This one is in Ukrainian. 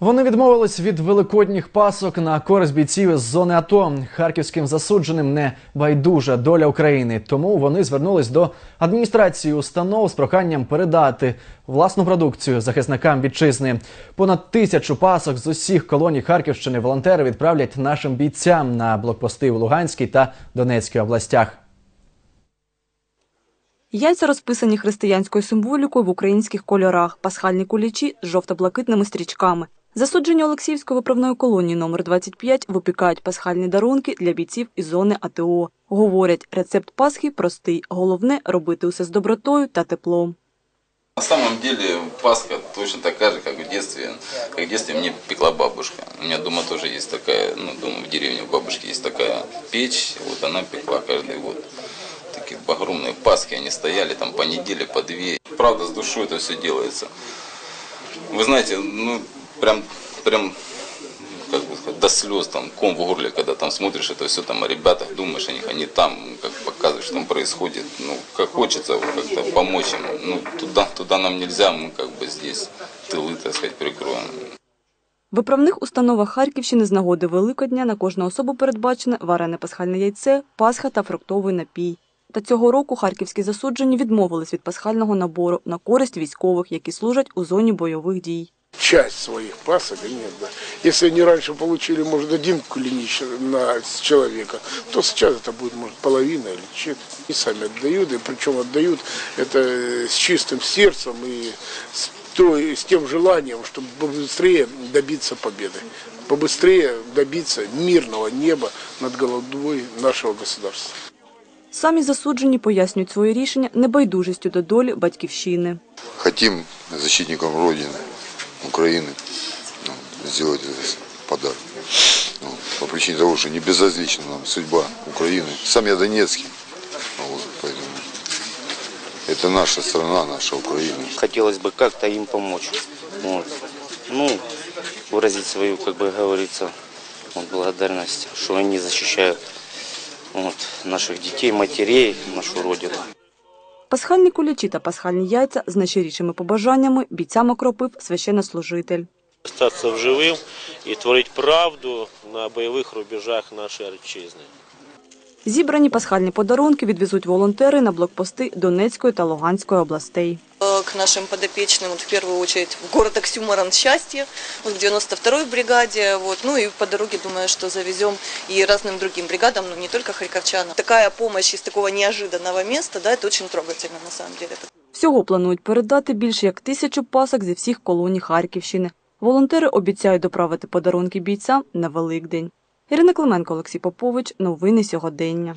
Вони відмовились від великодніх пасок на користь бійців із зони АТО. Харківським засудженим не байдужа доля України. Тому вони звернулись до адміністрації установ з проханням передати власну продукцію захисникам вітчизни. Понад тисячу пасок з усіх колоній Харківщини волонтери відправлять нашим бійцям на блокпости у Луганській та Донецькій областях. Яйця розписані християнською символікою в українських кольорах, пасхальні кулічі з жовто-блакитними стрічками. Засуджені Олексіївської виправної колонії номер 25 випікають пасхальні дарунки для бійців із зони АТО. Говорять, рецепт Пасхи простий. Головне робити усе з добротою та теплом. На самом деле Пасха точно такая же, как в детстве. Как в детстве мне пекла бабушка. У меня дома тоже есть такая, ну, дома в деревне у бабушки есть такая печь. Вот она пекла каждый год. Такие огромные Пасхи, они стояли там по неделе, по две. Правда, с душой это все делается. Вы знаете, ну, прям, прям, как бы сказать, до слез, там, ком в горле, когда там смотришь это все там о ребятах, думаешь о них, они там, как показываешь, что там происходит. Ну, как хочется вот как-то помочь им. Ну, туда, туда нам нельзя, мы как бы здесь тылы, так сказать, прикроем. В виправних установах Харківщини з нагоди Великодня на кожну особу передбачене варене пасхальне яйце, пасха та фруктовий напій. Та цього року харківські засуджені відмовились від пасхального набору на користь військових, які служать у зоні бойових дій. часть своих пасок нет, да. Если они раньше получили, может, один кулинич на человека, то сейчас это будет, может, половина или четверть. И сами отдают, и причем отдают это с чистым сердцем и с, той, с тем желанием, чтобы побыстрее добиться победы, побыстрее добиться мирного неба над головой нашего государства. Самі засуджені пояснюють своє рішення небайдужістю до долі батьківщини. хотим защитникам Родины, Украины ну, сделать этот подарок. Ну, по причине того, что не безразлична нам судьба Украины. Сам я Донецкий, вот, поэтому это наша страна, наша Украина. хотелось бы как-то им помочь. Вот. Ну, выразить свою, как бы говорится, вот, благодарность, что они защищают вот, наших детей, матерей, нашу родину. Пасхальні кулячі та пасхальні яйця з найщирішими побажаннями бійцям окропив священнослужитель. Статися вживим і творити правду на бойових рубежах нашої отчизни. Зібрані пасхальні подарунки відвезуть волонтери на блокпости Донецької та Луганської областей. Э, к нашим подопечным, вот в первую очередь в город Оксюмаран счастье, вот к 92-й бригаде, вот, ну и по дороге думаю, что завезем и разным другим бригадам, но не только харьковчанам. Такая помощь из такого неожиданного места, да, это очень трогательно на самом деле. Всього планують передати більше як тисячу пасок зі всіх колоній Харківщини. Волонтери обіцяють доправити подарунки бійцям на Великдень. Ірина Клименко, Олексій Попович. Новини сьогодення.